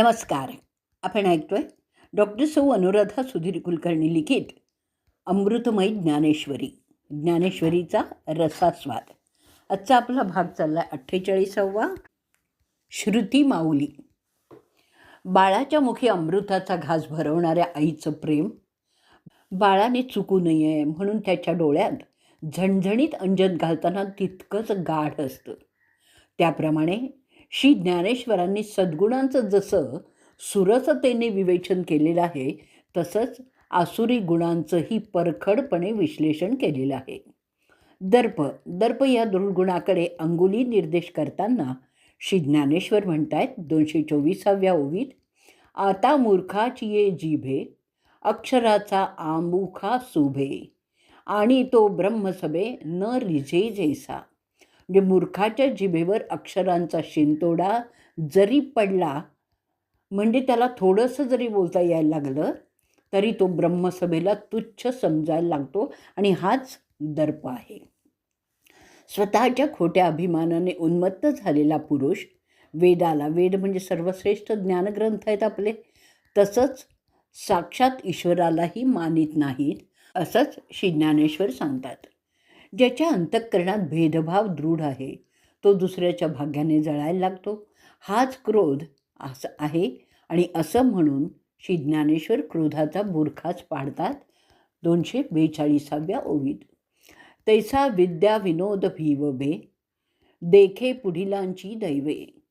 नमस्कार. आपण ऐकतोय डॉक्टर सौ अनुराधा सुधीर कुलकर्णी लिखित अमृतमयी ज्ञानेश्वरी ज्ञानेश्वरीचा रसास्वाद. आजचा आपला भाग चालला अठ्ठेचाळीसावा श्रुती माऊली. बाळाच्या मुखी अमृताचा घास भरवणाऱ्या आईचं प्रेम बाळाने चुकू नये म्हणून त्याच्या डोळ्यात झणझणीत अंजन घालताना तितकंच गाढ असतं. त्याप्रमाणे श्री ज्ञानेश्वरांनी सद्गुणांचं जसं सुरसतेने विवेचन केलेलं आहे तसंच आसुरी गुणांचंही परखडपणे विश्लेषण केलेलं आहे. दर्प दर्प या दुर्गुणाकडे अंगुली निर्देश करताना श्री ज्ञानेश्वर म्हणतायत दोनशे चोवीसाव्या ओवीत आता मूर्खाची ये जिभे अक्षराचा आमुखा सुभे आणि तो ब्रह्मसभे न रिझे जैसा. म्हणजे मूर्खाच्या जिभेवर अक्षरांचा शिंतोडा जरी पडला म्हणजे त्याला थोडंसं जरी बोलता यायला लागलं तरी तो ब्रह्मसभेला तुच्छ समजायला लागतो आणि हाच दर्प आहे. स्वतःच्या खोट्या अभिमानाने उन्मत्त झालेला पुरुष वेदाला वेद म्हणजे सर्वश्रेष्ठ ज्ञानग्रंथ आहेत आपले तसंच साक्षात ईश्वरालाही मानित नाहीत असंच श्री ज्ञानेश्वर सांगतात. ज्याच्या अंतःकरणात भेदभाव दृढ आहे तो दुसऱ्याच्या भाग्याने जळायला लागतो. हाच क्रोध असं आहे आणि असं म्हणून श्री ज्ञानेश्वर क्रोधाचा बुरखाच पाडतात दोनशे बेचाळीसाव्या ओवीत. तैसा विद्या विनोद भीवबे देखे पुढिलांची दैवे.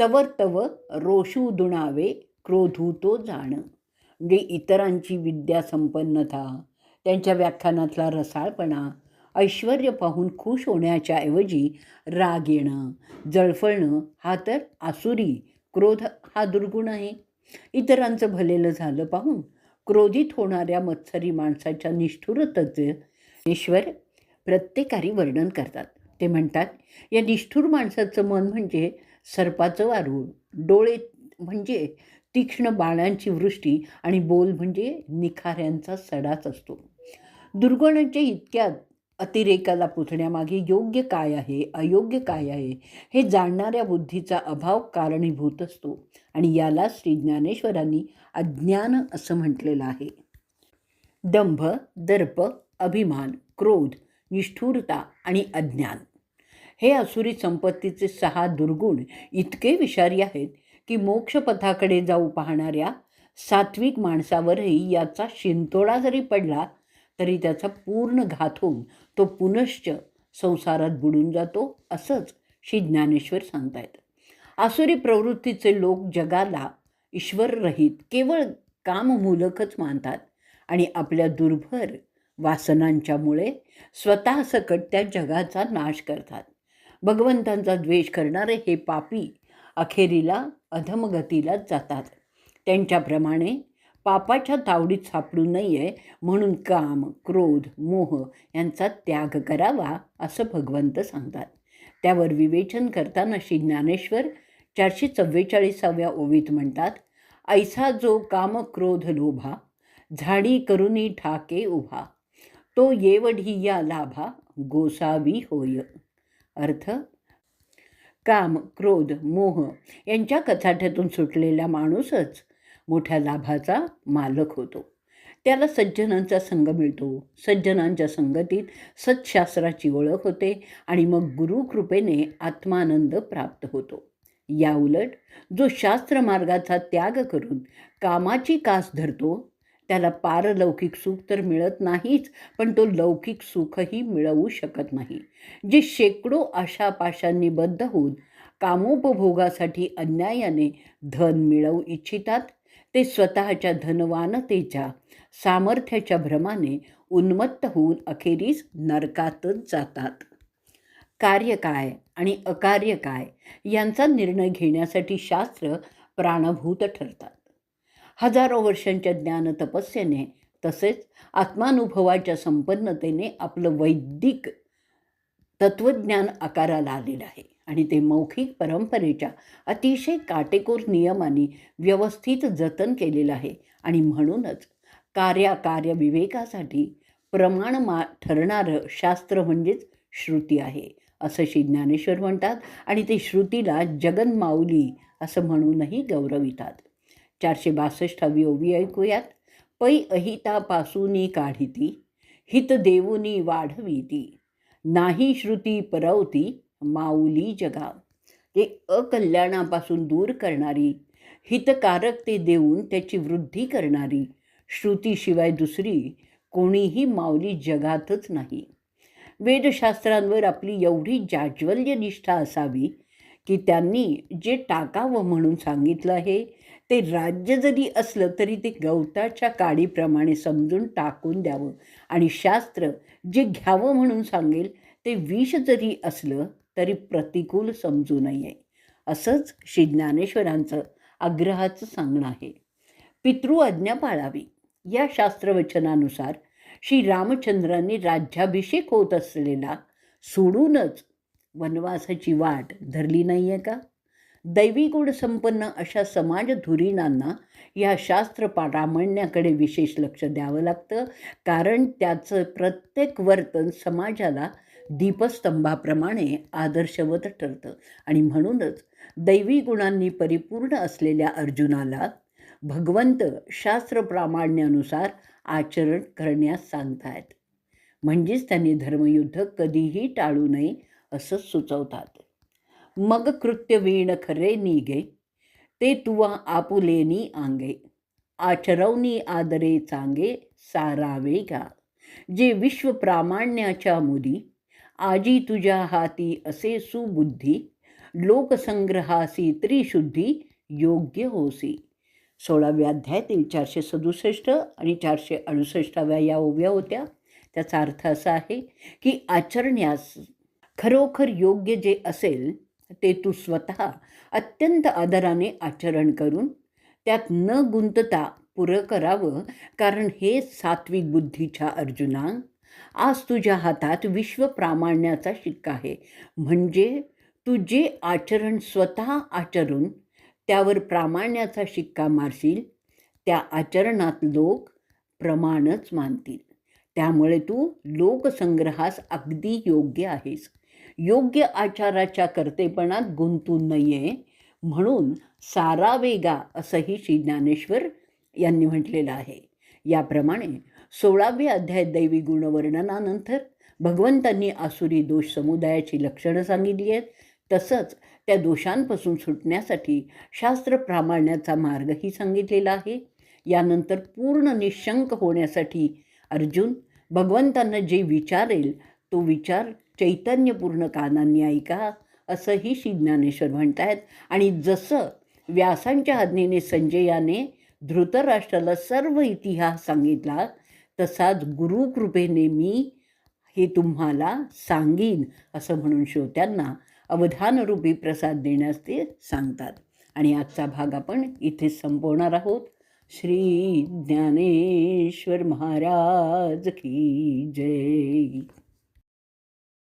तवर तव रोषू दुणावे क्रोधू तो जाण. म्हणजे इतरांची विद्या संपन्नता त्यांच्या व्याख्यानातला रसाळपणा ऐश्वर पाहून खुश होण्याच्या ऐवजी राग येणं जळफळणं हा तर आसुरी क्रोध हा दुर्गुण आहे. इतरांचं भलेलं झालं पाहून क्रोधित होणाऱ्या मत्सरी माणसाच्या निष्ठुरतेचे ईश्वर प्रत्येकारी वर्णन करतात. ते म्हणतात या निष्ठुर माणसाचं मन म्हणजे सर्पाचं वारूळ डोळे म्हणजे तीक्ष्ण बाणांची वृष्टी आणि बोल म्हणजे निखाऱ्यांचा सडाच असतो. दुर्गुणांच्या इतक्यात अतिरेकाला पुतण्यामागे योग्य काय आहे अयोग्य काय आहे हे जाणणाऱ्या बुद्धीचा अभाव कारणीभूत असतो. आणि याला श्री ज्ञानेश्वरांनी अज्ञान असं म्हटलेलं आहे. दंभ दर्प अभिमान क्रोध निष्ठुरता आणि अज्ञान. हे असुरी संपत्तीचे सहा दुर्गुण इतके विषारी आहेत की मोक्षपथाकडे जाऊ पाहणाऱ्या सात्विक माणसावरही याचा शिंतोडा जरी पडला तरी त्याचा पूर्ण घात होऊन तो पुनश्च संसारात बुडून जातो असंच श्री ज्ञानेश्वर सांगतायत. आसुरी प्रवृत्तीचे लोक जगाला ईश्वररहित केवळ काममूलकच मानतात आणि आपल्या दुर्भर वासनांच्यामुळे स्वतः सकट त्या जगाचा नाश करतात. भगवंतांचा द्वेष करणारे हे पापी अखेरीला अधमगतीलाच जातात. त्यांच्याप्रमाणे पापाच्या तावडीत सापडू नये म्हणून काम क्रोध मोह यांचा त्याग करावा असं भगवंत सांगतात. त्यावर विवेचन करताना श्री ज्ञानेश्वर चारशे चव्वेचाळीसाव्या ओवीत म्हणतात ऐसा जो काम क्रोध लोभा झाडी करुनी ठाके उभा तो येवढी या लाभा गोसावी होय. अर्थ काम क्रोध मोह यांच्या कचाट्यातून सुटलेला माणूसच मोठ्या लाभाचा मालक होतो. त्याला सज्जनांचा संघ मिळतो. सज्जनांच्या संगतीत सत्शास्त्राची ओळख होते आणि मग गुरुकृपेने आत्मानंद प्राप्त होतो. या उलट जो शास्त्र मार्गाचा त्याग करून कामाची कास धरतो त्याला पारलौकिक सुख तर मिळत नाहीच पण तो लौकिक सुखही मिळवू शकत नाही. जे शेकडो आशापाशांनी बद्ध होऊन कामोपभोगासाठी अन्यायाने धन मिळवू इच्छितात ते स्वतःच्या धनवानतेच्या सामर्थ्याच्या भ्रमाने उन्मत्त होऊन अखेरीस नरकातच जातात. कार्य काय आणि अकार्य काय यांचा निर्णय घेण्यासाठी शास्त्र प्राणभूत ठरतात. हजारो वर्षांच्या ज्ञान तपस्येने तसेच आत्मानुभवाच्या संपन्नतेने आपलं वैदिक तत्त्वज्ञान आकाराला आलेलं आहे. आणि ते मौखिक परंपरेच्या अतिशय काटेकोर नियमांनी व्यवस्थित जतन केलेलं आहे. आणि म्हणूनच कार्याकार्य विवेकासाठी प्रमाण मा ठरणारं शास्त्र म्हणजेच श्रुती आहे. असं श्री ज्ञानेश्वर म्हणतात आणि ते श्रुतीला जगन्माऊली असं म्हणूनही गौरवितात. चारशे बासष्टावी ओवी ऐकूयात. पै अहितापासूनी काढिती हित देऊनी वाढविती. नाही श्रुती परवती माऊली जगा ते अकल्याणापासून दूर करणारी हितकारक ते देऊन त्याची वृद्धी करणारी श्रुतीशिवाय दुसरी कोणीही माऊली जगातच नाही. वेदशास्त्रांवर आपली एवढी जाज्वल्य निष्ठा असावी की त्यांनी जे टाकावं म्हणून सांगितलं आहे ते राज्य जरी असलं तरी ते गवताच्या काडीप्रमाणे समजून टाकून द्यावं. आणि शास्त्र जे घ्यावं म्हणून सांगेल ते विष जरी असलं तरी प्रतिकूल समजू नये. असंच श्री ज्ञानेश्वरांचं आग्रहाचं सांगणं आहे. पितृ आज्ञा पाळावी. या शास्त्रवचनानुसार श्री रामचंद्रांनी राज्याभिषेक होत असलेला सोडूनच वनवासाची वाट धरली नाही आहे का? दैवी गुण संपन्न अशा समाज धुरीणांना या शास्त्र प्रामाण्याकडे विशेष लक्ष द्यावं लागतं. कारण त्याचं प्रत्येक वर्तन समाजाला दीपस्तंभाप्रमाणे आदर्शवत ठरतं. आणि म्हणूनच दैवी गुणांनी परिपूर्ण असलेल्या अर्जुनाला भगवंत शास्त्र प्रामाण्यानुसार आचरण करण्यास सांगतायत. म्हणजेच त्यांनी धर्मयुद्ध कधीही टाळू नये असं सुचवतात. मग कृत्य वीण खरे निगे ते तुवा आपुलेनी आंगे. आचरवनी आदरे चांगे सारावे गा जे विश्व प्रामाण्याच्या मुदी आजी तुझ्या हाती असे सुबुद्धी लोकसंग्रहासी त्रिशुद्धी योग्य होसी. सोळाव्या अध्यायातील चारशे सदुसष्ट आणि चारशे अडुसष्टाव्या या ओव्या होत्या. त्याचा अर्थ असा आहे की आचरण्यास खरोखर योग्य जे असेल ते तू स्वतः अत्यंत आदराने आचरण करून त्यात न गुंतता पुरं करावं कारण हे सात्विक बुद्धीच्या अर्जुना आज तुझ्या हातात विश्व प्रामाण्याचा शिक्का आहे. म्हणजे तू जे आचरण स्वतः आचरून त्यावर प्रामाण्याचा शिक्का मारशील त्या आचरणात लोक प्रमाणच मानतील. त्यामुळे तू लोकसंग्रहास अगदी योग्य आहेस. योग्य आचाराच्या कर्तेपणात गुंतून नये म्हणून सारा वेगा असंही श्री ज्ञानेश्वर यांनी म्हटलेलं आहे. याप्रमाणे सोळाव्या अध्याय दैवी गुणवर्णनानंतर भगवंतांनी आसुरी दोष समुदायाची लक्षणं सांगितली आहेत. तसंच त्या दोषांपासून सुटण्यासाठी शास्त्र प्रामाण्याचा मार्गही सांगितलेला आहे. यानंतर पूर्ण निशंक होण्यासाठी अर्जुन भगवंतांना जे विचारेल तो विचार चैतन्यपूर्ण कानांनी ऐका असंही श्री ज्ञानेश्वर म्हणत आहेत आणि जसं व्यासांच्या आज्ञेने संजयाने धृतराष्ट्राला सर्व इतिहास सांगितला तसाच गुरुकृपेने मी हे तुम्हाला सांगीन असं म्हणून श्रोत्यांना अवधानरूपी प्रसाद देण्यास ते सांगतात. आणि आजचा भाग आपण इथे संपवणार आहोत. श्री ज्ञानेश्वर महाराज की जय.